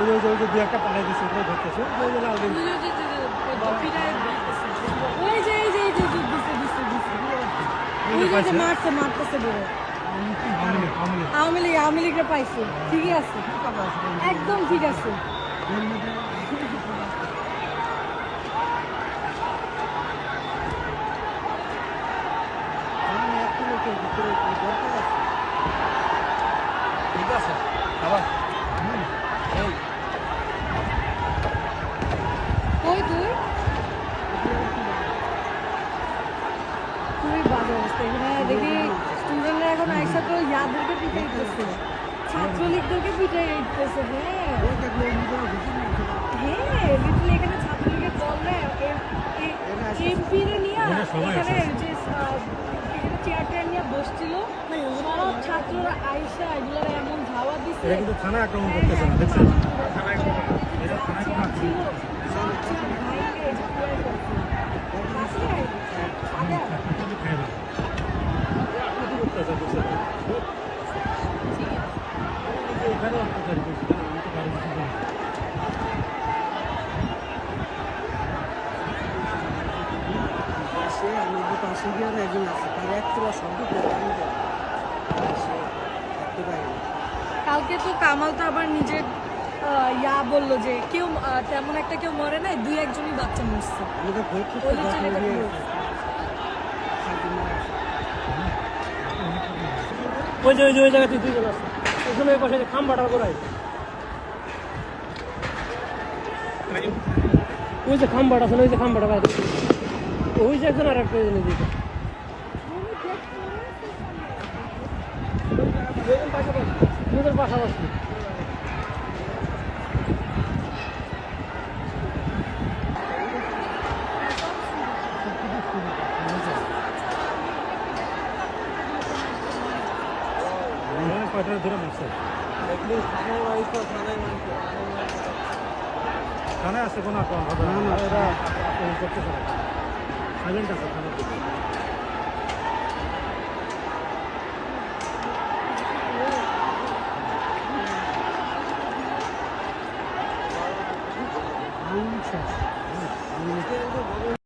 ওই যে ওই যে দু একটা পাঠাই দিচ্ছে ওগুলো ধরতেছে ওই যে লাল দিন ওই যে- এই যে এই যে যে দিছে দিছে দিছে ওই যে যে মারছে মারতেছে বলে আমলি আমলি আওয়ামী লীগ আওয়ামী লীগরা পাইছে। ঠিকই আছে। একদম ঠিক আছে। ঠিক আছে। আবার। দেখি স্টুডেন্টরা এখন আইসা তো ইয়াদেরকে পিঠে দিতেছে। ছাত্রলীগদেরকে পিঠে দিতেছে হ্যাঁ। হ্যাঁ এখানে ছাত্রলীগের দলরা এমপিরে নিয়ে এখানে যে আহ, এখানে চেয়ার টেয়ার নিয়ে বসছিল। সব ছাত্ররা আইসা এগুলোর এমন ধাওয়া দিছে। এটা কিন্তু থানা আক্রমণ করতেছে না দেখছেন? এটা আক্রমণ ছিল পাশে আমাদের পাশে গিয়ে আর একজন আছে। তার শব্দ না। কালকে তো কামাল তো আবার নিজের ইয়া বলল যে কেউ তেমন একটা কেউ মরে নাই দুই একজনই বাচ্চা মরছে। ওই যে ওই যে ওই জায়গাতে দুইজন আছে। ওখানে পাশে যে খাম্বাটার গোড়ায় ওই যে খাম্বাটা আছে ওই যে খাম্বাটা আছে ওই যে একজন আর একটা জনে দিতে দুজন পাশাপাশি এখানে কয়টা ধরে মারছে একদিন 가격 잡고 가는 거죠. 아우, 참.